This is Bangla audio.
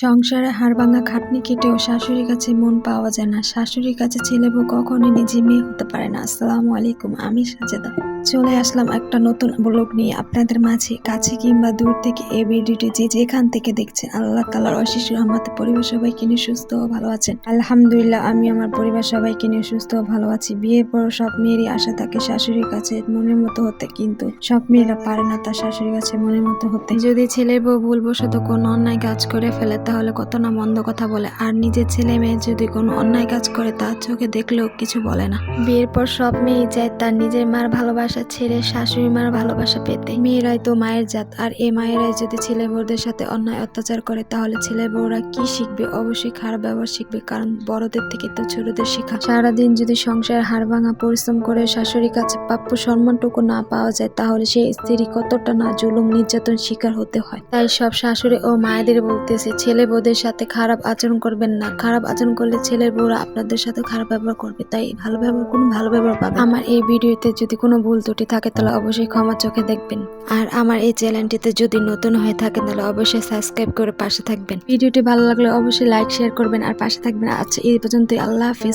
সংসারে হাড়ভাঙা খাটনি কেটেও শাশুড়ির কাছে মন পাওয়া যায় না। শাশুড়ির কাছে ছেলে বউ কখনোই নিজে মেয়ে হতে পারে না। আসসালামু আলাইকুম, আমি সাজেদা। চলে আসলাম একটা নতুন ব্লগ নিয়ে। আপনাদের মাঝে, কাছে কিংবা দূর থেকে এই ভিডিওটি যে যেখান থেকে দেখছেন, আল্লাহ তালার অশেষ রহমতে পরিবার সবাইকে নিয়ে সুস্থ ও ভালো আছেন। আলহামদুলিল্লাহ, আমি আমার পরিবার সবাইকে নিয়ে সুস্থ ও ভালো আছি। বিয়ের পর সব মেয়েরই আশা থাকে শাশুড়ির কাছে মনের মতো হতে, কিন্তু সব মেয়েরা পারে না তার শাশুড়ির কাছে মনের মতো হতে। যদি ছেলের বউ ভুলবশত কোনো অন্যায় কাজ করে ফেলে তাহলে কত না মন্দ কথা বলে। আর নিজের ছেলে মেয়ে যদি কোনো অন্যায় কাজ করে, তার চোখে দেখলেও কিছু বলে না। বিয়ের পর সব মেয়ে চায় তার নিজের মার ভালোবাসা ছেড়ে শাশুড়ি মার ভালোবাসা পেতে। মেয়েরাই তো মায়ের জাত। আর এই মায়েরাই যদি ছেলে বউদের সাথে অন্যায় অত্যাচার করে, তাহলে ছেলে বউরা কি শিখবে? অবশ্যই খারাপ ব্যবহার শিখবে, কারণ বড়দের থেকে তো ছোটদের শেখা। সারাদিন যদি সংসার হাড় ভাঙা, পরিশ্রম করে শাশুড়ির কাছে প্রাপ্য সম্মানটুকু না পাওয়া যায়, তাহলে সেই স্ত্রী কতটা না জুলুম নির্যাতন শিকার হতে হয়। তাই সব শাশুড়ি ও মায়েদের বলতেছে ছেলে বউদের সাথে খারাপ আচরণ করবেন না। খারাপ আচরণ করলে ছেলের বউরা আপনাদের সাথে খারাপ ব্যবহার করবে, তাই ভালো ব্যবহার কোনো ভালো ব্যবহার পাবে আমার এই ভিডিওতে যদি কোনো ভুল ত্রুটি থাকে, তাহলে অবশ্যই ক্ষমা চোখে দেখবেন। আর আমার এই চ্যানেলটিতে যদি নতুন হয়ে থাকে, তাহলে অবশ্যই সাবস্ক্রাইব করে পাশে থাকবেন। ভিডিওটি ভালো লাগলে অবশ্যই লাইক, শেয়ার করবেন আর পাশে থাকবেন। আচ্ছা এই পর্যন্তই। আল্লাহ হাফিজ।